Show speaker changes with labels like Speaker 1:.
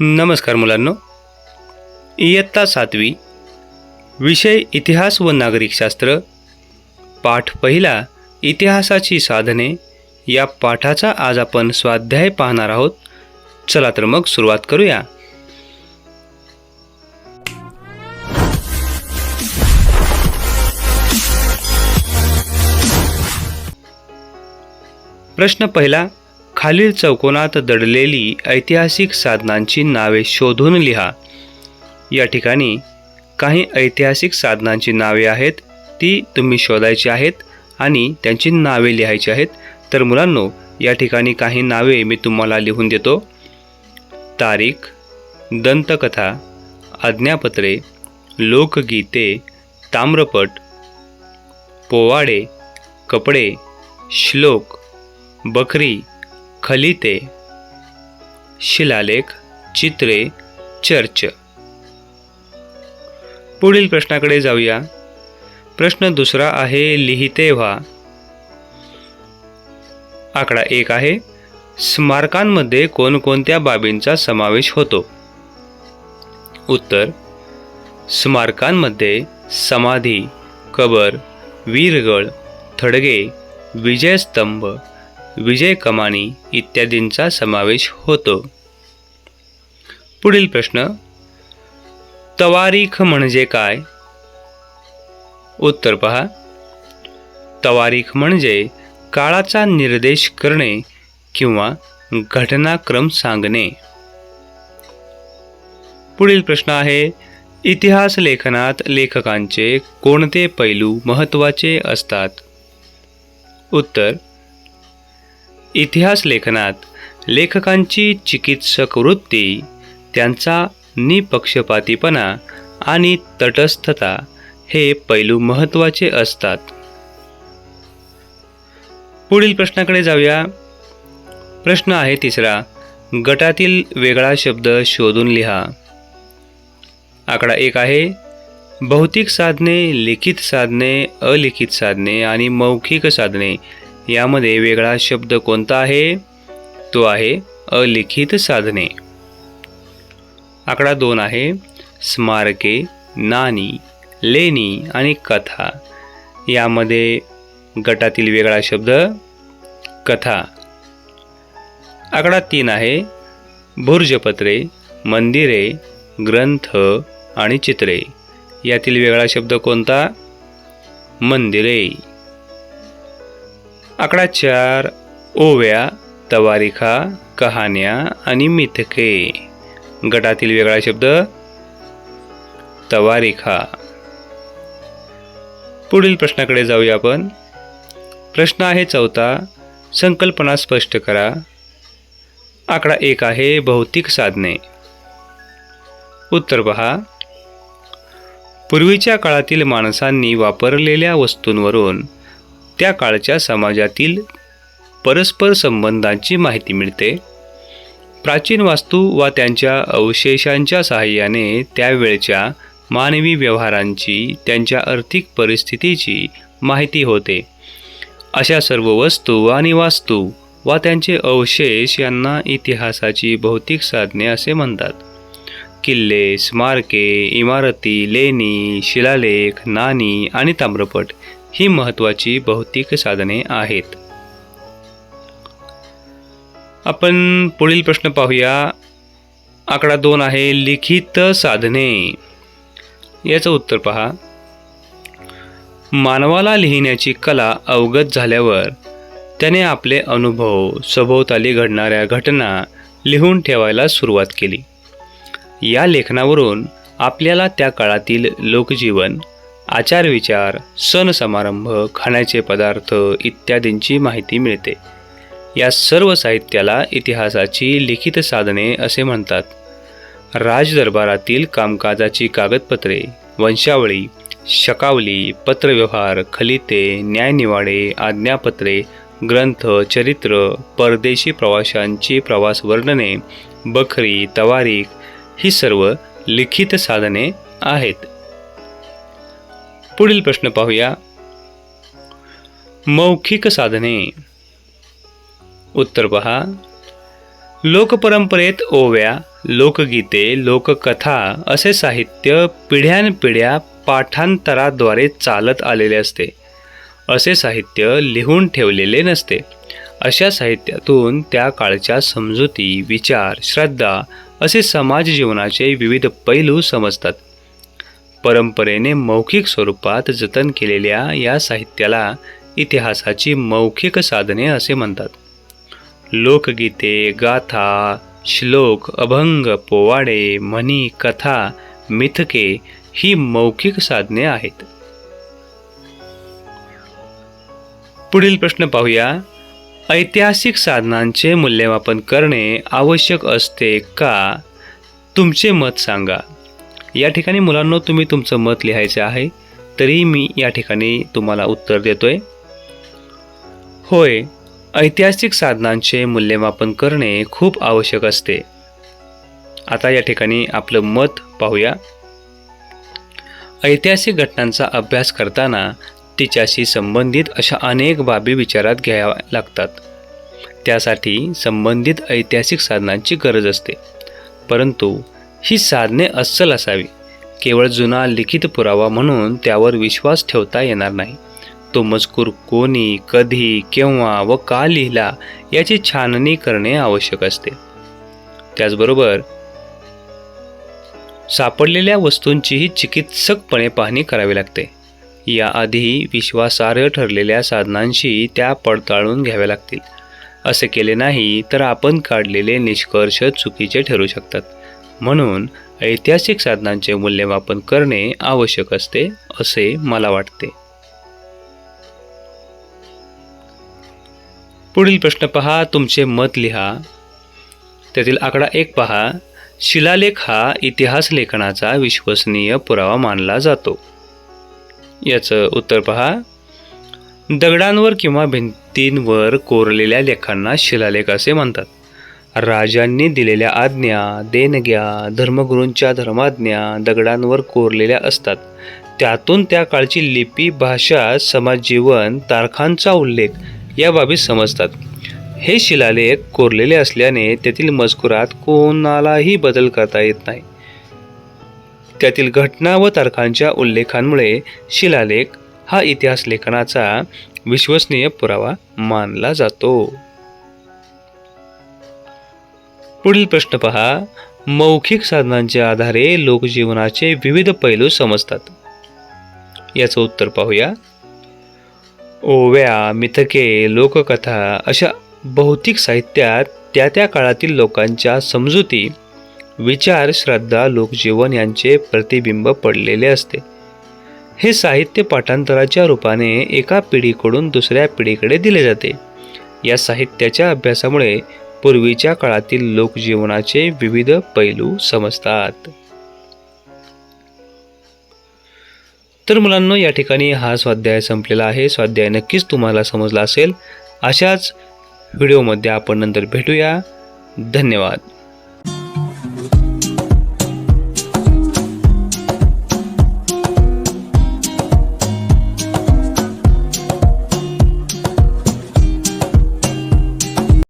Speaker 1: नमस्कार मुलांनो. इयत्ता सातवी विषय इतिहास व नागरिकशास्त्र पाठ पहिला इतिहासाची साधने या पाठाचा आज आपण स्वाध्याय पाहणार आहोत. चला तर मग सुरुवात करूया. प्रश्न पहिला खालील चौकोनात दडलेली ऐतिहासिक साधनांची नावे शोधून लिहा. या ठिकाणी काही ऐतिहासिक साधनांची नावे आहेत ती तुम्ही शोधायची आहेत आणि त्यांची नावे लिहायची आहेत. तर मुलांनो या ठिकाणी काही नावे मी तुम्हाला लिहून देतो. तारीख दंतकथा आज्ञापत्रे लोकगीते ताम्रपट पोवाडे कपडे श्लोक बकरी खलिते शिलालेख चित्रे चर्च. पुढील प्रश्नाकडे जाऊया. प्रश्न दुसरा आहे लिहिते व्हा. आकडा एक आहे स्मारकांमध्ये कोणकोणत्या बाबींचा समावेश होतो? उत्तर स्मारकांमध्ये समाधी कबर वीरगळ थडगे विजयस्तंभ विजय कमानी इत्यादींचा समावेश होतो. पुढील प्रश्न तवारीख म्हणजे काय? उत्तर पहा. तवारीख म्हणजे काळाचा निर्देश करणे किंवा घटनाक्रम सांगणे. पुढील प्रश्न आहे इतिहास लेखनात लेखकांचे कोणते पैलू महत्त्वाचे असतात? उत्तर इतिहास लेखनात लेखकांची चिकित्सक वृत्ती त्यांचा निपक्षपातीपणा आणि तटस्थता हे पैलू महत्त्वाचे असतात. पुढील प्रश्नाकडे जाऊया. प्रश्न आहे तिसरा. गटातील वेगळा शब्द शोधून लिहा. आकडा एक आहे. भौतिक साधने लिखित साधने अलिखित साधने आणि मौखिक साधने यामध्ये वेगळा शब्द कोणता आहे? तो आहे अलिखित साधने. आकडा दोन आहे स्मारके नाणी लेणी आणि कथा. यामध्ये गटातील वेगळा शब्द कथा. आकडा तीन आहे भुर्जपत्रे मंदिरे ग्रंथ आणि चित्रे. यातील वेगळा शब्द कोणता? मंदिरे. आकडा चार ओव्या तवारिखा कहाण्या आणि मिथके. गटातील वेगळा शब्द तवारिखा. पुढील प्रश्नाकडे जाऊया आपण. प्रश्न आहे चौथा संकल्पना स्पष्ट करा. आकडा एक आहे भौतिक साधने. उत्तर पहा. पूर्वीच्या काळातील माणसांनी वापरलेल्या वस्तूंवरून त्या काळच्या समाजातील परस्पर संबंधांची माहिती मिळते. प्राचीन वास्तू वा त्यांच्या अवशेषांच्या सहाय्याने त्यावेळच्या मानवी व्यवहारांची त्यांच्या आर्थिक परिस्थितीची माहिती होते. अशा सर्व वस्तू आणि वास्तू वा त्यांचे अवशेष यांना इतिहासाची भौतिक साधने असे म्हणतात. किल्ले स्मारके इमारती लेणी शिलालेख नाणी आणि ताम्रपट ही महत्त्वाची भौतिक साधने आहेत. आपण पुढील प्रश्न पाहूया. आकडा दोन आहे लिखित साधने. याचं उत्तर पहा. मानवाला लिहिण्याची कला अवगत झाल्यावर त्याने आपले अनुभव सभोवताली घडणाऱ्या घटना लिहून ठेवायला सुरुवात केली. या लेखनावरून आपल्याला त्या काळातील लोकजीवन आचारविचार सण समारंभ खाण्याचे पदार्थ इत्यादींची माहिती मिळते. या सर्व साहित्याला इतिहासाची लिखित साधने असे म्हणतात. राजदरबारातील कामकाजाची कागदपत्रे वंशावळी शकावली पत्रव्यवहार खलिते न्यायनिवाडे आज्ञापत्रे ग्रंथ चरित्र परदेशी प्रवाशांची प्रवास वर्णने बखरी तवारीख ही सर्व लिखित साधने आहेत. पुढील प्रश्न पाहूया. मौखिक साधने. उत्तर पहा. लोकपरंपरेत ओव्या लोकगीते लोककथा असे साहित्य पिढ्यानपिढ्या पाठांतराद्वारे चालत आलेले असते. असे साहित्य लिहून ठेवलेले नसते. अशा साहित्यातून त्या काळच्या समजुती विचार श्रद्धा असे समाज जीवनाचे विविध पैलू समजतात. परंपरेने मौखिक स्वरूपात जतन केलेल्या या साहित्याला इतिहासाची मौखिक साधने असे म्हणतात. लोकगीते गाथा श्लोक अभंग पोवाडे म्हणी कथा मिथके ही मौखिक साधने आहेत. पुढील प्रश्न पाहूया. ऐतिहासिक साधनांचे मूल्यमापन करणे आवश्यक असते का? तुमचे मत सांगा. या ठिकाणी मुलांना तुम्ही तुमचं मत लिहायचं आहे तरीही मी या ठिकाणी तुम्हाला उत्तर देतोय. होय ऐतिहासिक साधनांचे मूल्यमापन करणे खूप आवश्यक असते. आता या ठिकाणी आपलं मत पाहूया. ऐतिहासिक घटनांचा अभ्यास करताना तिच्याशी संबंधित अशा अनेक बाबी विचारात घ्याव्या लागतात. त्यासाठी संबंधित ऐतिहासिक साधनांची गरज असते. परंतु ही साधने अस्सल असावी. केवळ जुना लिखित पुरावा म्हणून त्यावर विश्वास ठेवता येणार नाही. तो मजकूर कोणी कधी केव्हा व का लिहिला याची छाननी करणे आवश्यक असते. त्याचबरोबर सापडलेल्या वस्तूंचीही चिकित्सकपणे पाहणी करावी लागते. याआधी विश्वासार्ह ठरलेल्या साधनांशी त्या पडताळून घ्याव्या लागतील. असे केले नाही तर आपण काढलेले निष्कर्ष चुकीचे ठरू शकतात. म्हणून ऐतिहासिक साधनांचे मूल्यमापन करणे आवश्यक असते असे मला वाटते. पुढील प्रश्न पहा तुमचे मत लिहा. त्यातील आकडा एक पहा. शिलालेख हा इतिहास लेखनाचा विश्वसनीय पुरावा मानला जातो. याचं उत्तर पहा. दगडांवर किंवा भिंतींवर कोरलेल्या लेखांना शिलालेख असे म्हणतात. राजांनी दिलेल्या आज्ञा देणग्या धर्मगुरूंच्या धर्माज्ञा दगडांवर कोरलेल्या असतात. त्यातून त्या काळची लिपी भाषा समाजजीवन तारखांचा उल्लेख या बाबी समजतात. हे शिलालेख कोरलेले असल्याने तेथील मजकुरात कोणालाही बदल करता येत नाही. त्यातील घटना व तारखांच्या उल्लेखांमुळे शिलालेख हा इतिहास लेखनाचा विश्वसनीय पुरावा मानला जातो. पुढील प्रश्न पहा. मौखिक साधनांच्या आधारे लोकजीवनाचे विविध पैलू समजतात. याचं उत्तर पाहूया. ओव्या मिथके लोककथा अशा भौतिक साहित्यात त्या त्या काळातील लोकांच्या समजुती विचार श्रद्धा लोकजीवन यांचे प्रतिबिंब पडलेले असते. हे साहित्य पाठांतराच्या रूपाने एका पिढीकडून दुसऱ्या पिढीकडे दिले जाते. या साहित्याच्या अभ्यासामुळे पूर्वीच्या काळातील लोकजीवनाचे विविध पैलू समजतात. तर मुलांनो या ठिकाणी हा स्वाध्याय संपलेला आहे. स्वाध्याय नक्कीच तुम्हाला समजला असेल. अशाच व्हिडिओमध्ये आपण नंतर भेटूया. धन्यवाद.